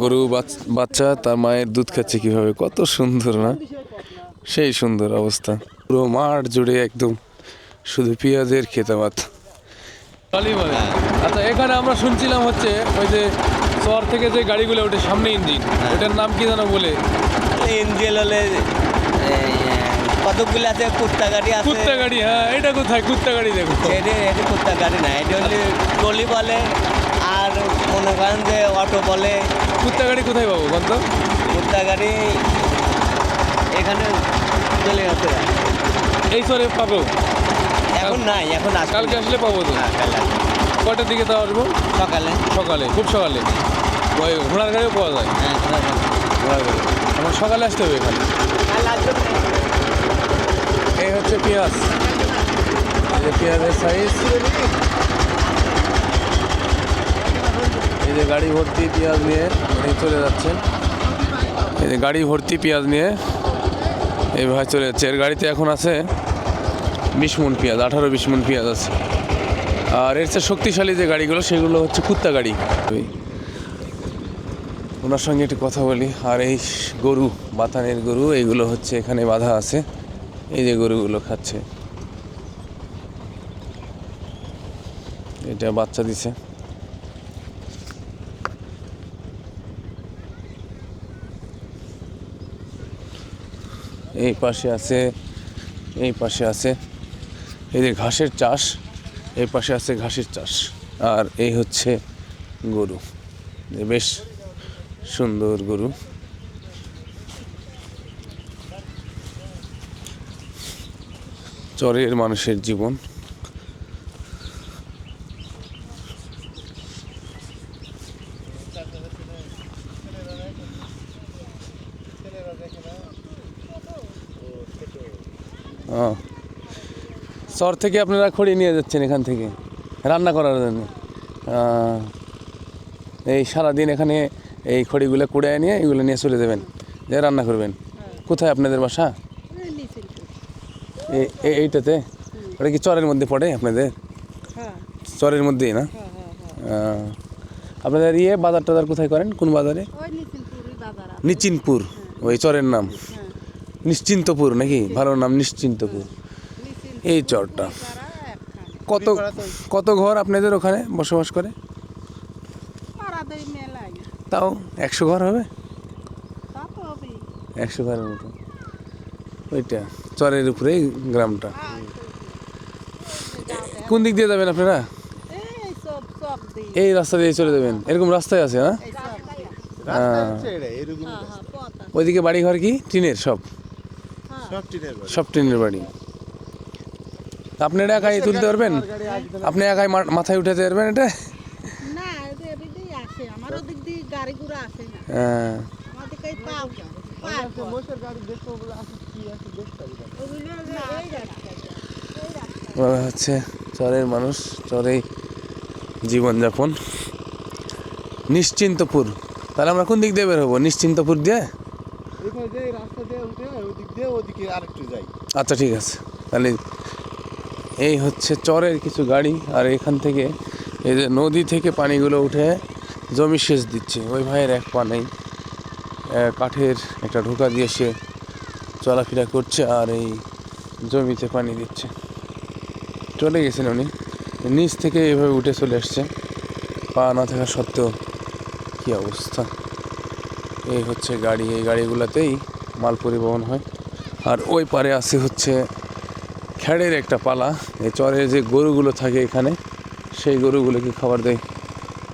গরু বাচ্চা তার মায়ের দুধ খাচ্ছে কীভাবে? কত সুন্দর না? সেই সুন্দর অবস্থা। পুরো মাঠ জুড়ে একদম শুধু পেঁয়াজের খেতাবাত। আচ্ছা এখানে আমরা শুনছিলাম হচ্ছে ওই যে শহর থেকে যে গাড়িগুলো ওঠে সামনে ইঞ্জিন ওটার নাম কি জানো বলে? ইঞ্জেল হলে এই, কতকগুলো আছে? কুত্তা গাড়ি আছে। কুত্তা গাড়ি হ্যাঁ এটা কোথায়? কুত্তা গাড়ি দেখো। এটা এটা কুত্তা গাড়ি না এটা হলে টলি বলে। মনে করেন যে অটো বলে। কুত্তা গাড়ি কোথায় পাবো বন্ধ কুত্তা গাড়ি এখানে চলে গেছে এই সরে পাবো। এখন নাই এখন কালকে আসলে পাবো তো? না, কাল আসবে। কটার দিকে তো আসব? সকালে। সকালে খুব সকালে। ওই ঘোড়ার গাড়িও পাওয়া যায়। হ্যাঁ। ঘোড়ার গাড়ি। আমার সকালে আসতে হবে এখানে। এই হচ্ছে পেঁয়াজ। এই যে পেঁয়াজের সাইজ এই যে গাড়ি ভর্তি পেঁয়াজ নিয়ে উনি চলে যাচ্ছেন। এই যে গাড়ি ভর্তি পেঁয়াজ নিয়ে এই ভাই চলে যাচ্ছে। এর গাড়িতে এখন আছে বিশ মন পেঁয়াজ, আঠারো বিশ মন পেঁয়াজ আছে। আর এর চেয়ে শক্তিশালী যে গাড়িগুলো, সেগুলো হচ্ছে কুত্তা গাড়ি। ওনার সঙ্গে একটু কথা বলি। আর এই গরু বাতানের গরু এইগুলো হচ্ছে এখানে বাঁধা আছে। এই যে গরুগুলো খাচ্ছে। এটা বাচ্চা দিছে। এই পাশে আছে, এই পাশে আছে। এই যে ঘাসের চাষ, এই পাশে আছে ঘাসের চাষ। আর এই হচ্ছে গরু। বেশ সুন্দর গরু। চরের মানুষের জীবন। চর থেকে আপনারা খড়ি নিয়ে যাচ্ছেন এখান থেকে রান্না করার জন্য। এই সারাদিন এখানে এই খড়িগুলো কুড়ে নিয়ে এগুলো নিয়ে চলে যাবেন যে রান্না করবেন। কোথায় আপনাদের বাসা? এইটাতে? ওটা কি চরের মধ্যে পড়ে আপনাদের? চরের মধ্যেই না? আপনাদের ইয়ে বাজার টাজার কোথায় করেন? কোন বাজারে। নিচিনপুর ওই চরের নাম। নিশ্চিন্তপুর নাকি? ভালো নাম নিশ্চিন্তপুর। এই চরটা। কত কত ঘর আপনাদের ওখানে বসবাস করে? তাও একশো ঘর হবে। একশো ঘরের মতো। ওইটা চরের উপরে গ্রামটা। কোন দিক দিয়ে যাবেন আপনারা? এই সব সব দিই। এই রাস্তা দিয়ে চলে যাবেন। এরকম রাস্তায় আছে না? হ্যাঁ, হ্যাঁ। ওইদিকে বাড়ি ঘর কি? টিনের সব? হ্যাঁ। সব টিনের বাড়ি। তা আপনারা একাই তুলতে পারবেন? আপনি একাই মা- মাথায় উঠাতে পারবেন এটা। হ্যাঁ। ওরা হচ্ছে চরের মানুষ চরেই জীবনযাপন। নিশ্চিন্তপুর। তাহলে আমরা কোন দিক দিয়ে বের হব? নিশ্চিন্তপুর দিয়ে? দিয়ে ওদিক আচ্ছা ঠিক আছে। তাহলে এই হচ্ছে চরের কিছু গাড়ি, আর এখান থেকে এই যে নদী থেকে পানিগুলো উঠে জমি সেচ দিচ্ছে। ওই ভাইয়ের এক পা নেই। কাঠের একটা ঢোকা দিয়ে সে চলাফেরা করছে আর এই জমিতে পানি দিচ্ছে। চলে গেছেন উনি। নিচ থেকে এভাবে উঠে চলে আসছে। পা না থাকা সত্ত্বেও কী অবস্থা। এই হচ্ছে গাড়ি। এই গাড়িগুলোতেই মাল পরিবহন হয়। আর ওই পারে আছে হচ্ছে খ্যাড়ের একটা পালা। এই চরে যে গরুগুলো থাকে এখানে, সেই গরুগুলোকে খাবার দেয়।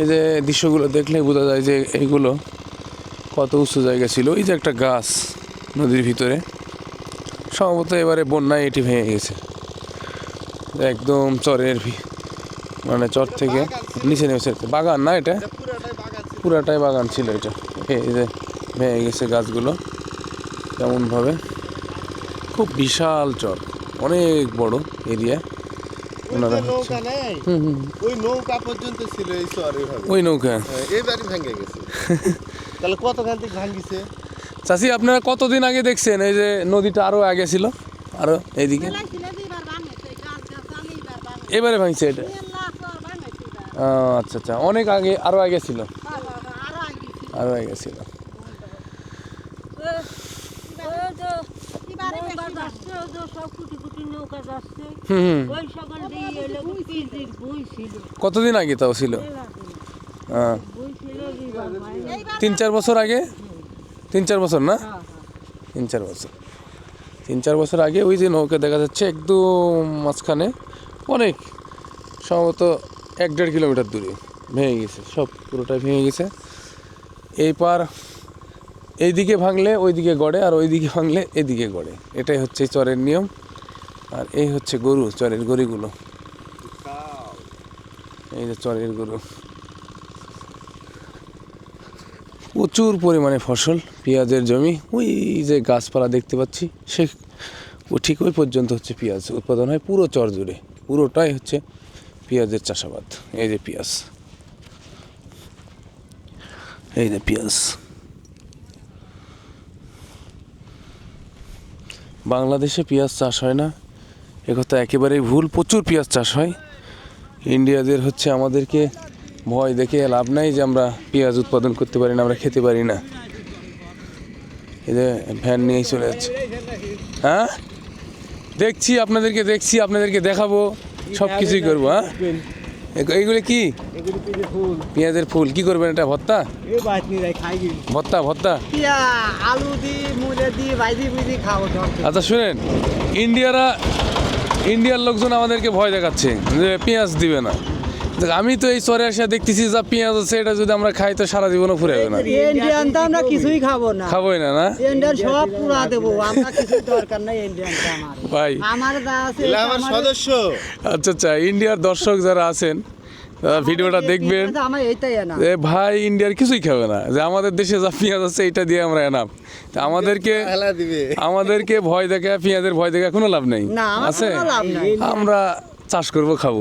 এই যে দৃশ্যগুলো দেখলে বোঝা যায় যে এইগুলো কত উঁচু জায়গা ছিল। ওই যে একটা গাছ নদীর ভিতরে। সম্ভবত এবারে বন্যায় এটি ভেঙে গেছে। একদম চরের মানে চর থেকে নিচে নেমেছে বাগান না এটা? পুরাটাই বাগান ছিল এটা। এই যে ভেঙে গেছে গাছগুলো কেমনভাবে। খুব বিশাল চর। অনেক বড় এরিয়া। ওনারা ওই নৌকা পর্যন্ত ছিল এই চর ওই নৌকা। হ্যাঁ, ভেঙে গেছে। তাহলে কতখান থেকে চাষি আপনারা কতদিন আগে দেখছেন এই যে নদীটা আরও আগে ছিল? আরও এইদিকে? এবার ভাঙেছে। এটা? আচ্ছা আচ্ছা। অনেক আগে আরও আগে ছিল? হ্যাঁ, হ্যাঁ, হ্যাঁ, আরও আগে ছিল। আর হয়ে গেছিল এবারে বেশি নৌকা যাচ্ছে ওই যে সব কুটি কুটি নৌকা যাচ্ছে। হুম ওই সকল দিয়ে এলো পিজির বই ছিল। কতদিন আগে তাও ছিল? হ্যাঁ বই ছিল হয় তিন চার বছর আগে? তিন চার বছর না? হ্যাঁ, তিন চার বছর। তিন চার বছর আগে ওই যে নৌকা দেখা যাচ্ছে একদম মাঝখানে অনেক সম্ভবত এক দেড় কিলোমিটার দূরে। ভেঙে গেছে সব পুরোটাই ভেঙে গেছে। এই পার এইদিকে ভাঙলে ওইদিকে গড়ে আর ওইদিকে ভাঙলে এদিকে গড়ে। এটাই হচ্ছে চরের নিয়ম। আর এই হচ্ছে গরু, চরের গরুগুলো। এই যে চরের গরু। প্রচুর পরিমাণে ফসল, পেঁয়াজের জমি, ওই যে গাছপালা দেখতে পাচ্ছি, সে ঠিক ওই পর্যন্ত হচ্ছে পেঁয়াজ উৎপাদন হয় পুরো চর জুড়ে। পুরোটাই হচ্ছে পেঁয়াজের চাষাবাদ। এই যে পেঁয়াজ। এই যে পেঁয়াজ। বাংলাদেশে পেঁয়াজ চাষ হয় না। একথা একেবারেই ভুল, প্রচুর পেঁয়াজ চাষ হয়। ইন্ডিয়াদের হচ্ছে আমাদেরকে ভয় দেখে লাভ নাই যে আমরা পেঁয়াজ উৎপাদন করতে পারি না, আমরা খেতে পারি না। যে ভ্যান নিয়েই চলে যাচ্ছে। হ্যাঁ? দেখছি, আপনাদেরকে দেখছি, আপনাদেরকে দেখাবো সব কিছুই করব হ্যাঁ? এইগুলো কি? পেঁয়াজের ফুল। পেঁয়াজের ফুল। কি করবেন এটা ভর্তা? ভর্তা ভর্তা? আলু দি মুলে দি ভাইজি বুঝি খাও আচ্ছা শুনেন ইন্ডিয়ারা ইন্ডিয়ার লোকজন আমাদেরকে ভয় দেখাচ্ছে যে পেঁয়াজ দিবে না। আমি তো এই চরে আসা দেখতেছি যা পেঁয়াজ আছে এটা যদি আমরা খাই তো সারা জীবনও ফুরে যাবে না ইন্ডিয়ান তো আমরা কিছুই খাব না। খাবোই না না? ইন্ডিয়ান সব পুরা দেবো আমরা কিছু দরকার নাই ইন্ডিয়ানটা আমার। ভাই। আমার আছে সদস্য। আচ্ছা আচ্ছা ইন্ডিয়ার দর্শক যারা আছেন তারা ভিডিওটা দেখবেন। যে ভাই ইন্ডিয়ার কিছুই খাবে না। যে আমাদের দেশে যা পেঁয়াজ আছে এটা দিয়ে আমরা এনাফ তা আমাদেরকে আমাদেরকে ভয় দেখে পেঁয়াজের ভয় দেখে কোনো লাভ নেই। আছে? আমরা চাষ করব খাব।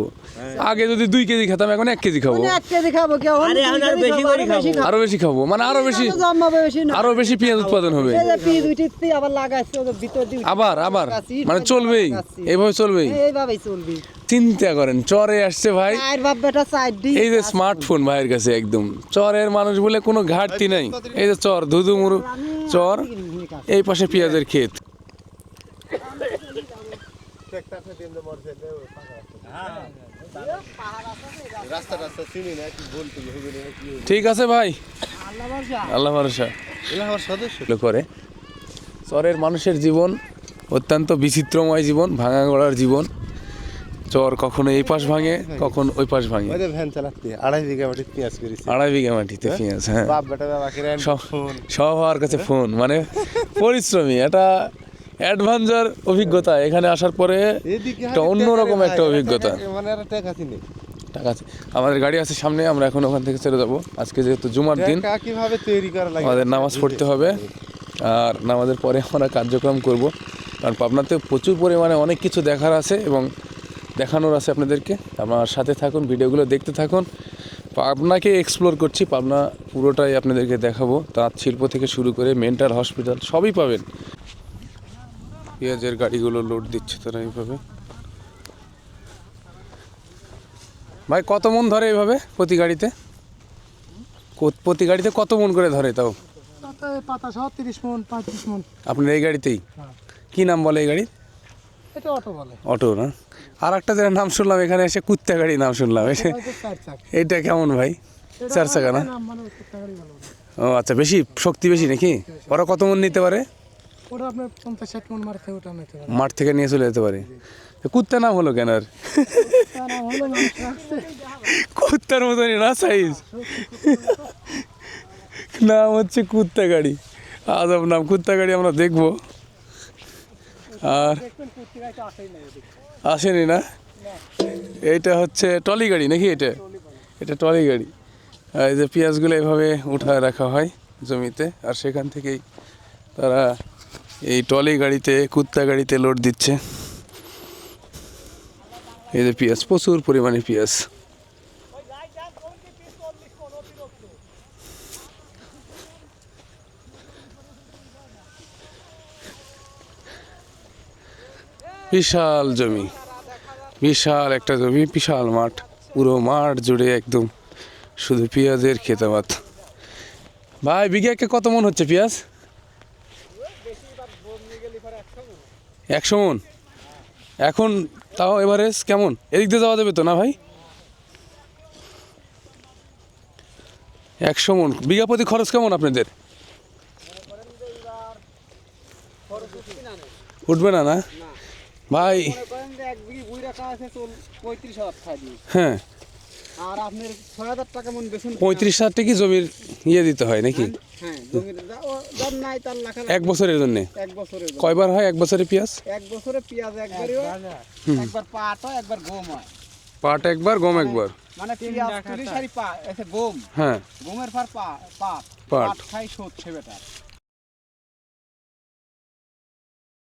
আগে যদি দুই কেজি খেতাম এখন এক কেজি খাব। এক কেজি খাব কেউ আরে বেশি খাব। আরও বেশি খাব। মানে আরও বেশি আরও বেশি পেঁয়াজ উৎপাদন হবে। আবার আবার আবার। মানে চলবেই। এইভাবে চলবেই। এইভাবেই চিন্তা করেন চরে আসছে ভাই। এই যে স্মার্টফোন ভাইয়ের কাছে একদম। চরের মানুষ বলে কোনো ঘাটতি নাই। এই যে চর ধুধু মুরু চর এই পাশে পেঁয়াজের ক্ষেত। রাস্তা রাস্তা চিনি না কি বলতে হবে না কি ঠিক আছে ভাই আল্লাহ ভরসা। সদস্য করে। চরের মানুষের জীবন অত্যন্ত বিচিত্রময় জীবন ভাঙা গড়ার জীবন। চর কখনো এই পাশ ভাঙে কখন ওই পাশ ভাঙে। ভ্যান চালাতে আড়াই বিঘা মাটি পেঁয়াজ করেছি। আড়াই বিঘা মাটিতে পেঁয়াজ হ্যাঁ। বাপ বেটা ফোন। সব হওয়ার কাছে ফোন মানে পরিশ্রমী। এটা অ্যাডভান্সার অভিজ্ঞতা এখানে আসার পরে একটা অন্যরকম একটা অভিজ্ঞতা। মানে টাকা আছে আমাদের গাড়ি আছে সামনে আমরা এখন ওখান থেকে ছেড়ে যাব। আজকে যেহেতু জুমার দিন কীভাবে তৈরি করা লাগে? আমাদের নামাজ পড়তে হবে। আর নামাজের পরে আমরা কার্যক্রম করব। কারণ পাবনাতে প্রচুর পরিমাণে অনেক কিছু দেখার আছে এবং দেখানোর আছে আপনাদেরকে। আমার সাথে থাকুন ভিডিওগুলো দেখতে থাকুন। পাবনাকে এক্সপ্লোর করছি পাবনা পুরোটাই আপনাদেরকে দেখাবো। তাঁত শিল্প থেকে শুরু করে মেন্টাল হসপিটাল সবই পাবেন। পেঁয়াজের গাড়িগুলো লোড দিচ্ছে তারা এইভাবে। ভাই কত মন ধরে এইভাবে প্রতি গাড়িতে? প্রতি গাড়িতে কত মন করে ধরে তাও? পাতা সহ তিরিশ মন পঁয়ত্রিশ মন। আপনার এই গাড়িতেই? কি নাম বলে এই গাড়ির? এটা অটো বলে। অটো না? আর একটা যেটা নাম শুনলাম এখানে এসে কুত্তা গাড়ি নাম শুনলাম। এটা কেমন ভাই? চার চাকা না? মানে ও আচ্ছা বেশি? শক্তি বেশি নাকি? ওরা কত মন নিতে পারে? ওটা আপনার পঞ্চাশ ষাট মন ওটা নিতে পারে মাঠ থেকে নিয়ে চলে যেতে পারে। কুত্তা নাম হলো কেন আর? কুত্তার মতনই না সাইজ নাম হচ্ছে কুত্তা গাড়ি আজব নাম কুত্তা গাড়ি আমরা দেখব। আর আসেনি না? এইটা হচ্ছে টলি গাড়ি নাকি এটা? এটা টলি গাড়ি। এই যে পেঁয়াজগুলো এভাবে উঠায় রাখা হয় জমিতে, আর সেখান থেকেই তারা এই টলি গাড়িতে, কুত্তা গাড়িতে লোড দিচ্ছে। এই যে পেঁয়াজ, প্রচুর পরিমাণে পেঁয়াজ। বিশাল জমি, বিশাল একটা জমি, বিশাল মাঠ, পুরো মাঠ জুড়ে একদম শুধু পেঁয়াজের খেতাবাত। ভাই, বিঘাকে কত মন হচ্ছে পেঁয়াজ? একশো মন। এখন তাও এভারেজ কেমন? এদিক দিয়ে যাওয়া যাবে তো না ভাই? একশো মন। বিঘা প্রতি খরচ কেমন আপনাদের? উঠবে না না? ভাই। হ্যাঁ। পঁয়ত্রিশ হাজার টাকা জমির ইয়ে দিতে হয় নাকি? হ্যাঁ এক বছরের জন্য? এক বছরের কয়বার হয় এক বছরে পেঁয়াজ? এক বছরে পেঁয়াজ একবারই হয়, একবার। পাট হয় একবার গম হয়। পাট একবার গম একবার? মানে পেঁয়াজ তুলি সারি পা এসে গম। হ্যাঁ। গমের পর পা পাট। পাট। পাট খাই সচ্ছে বেটা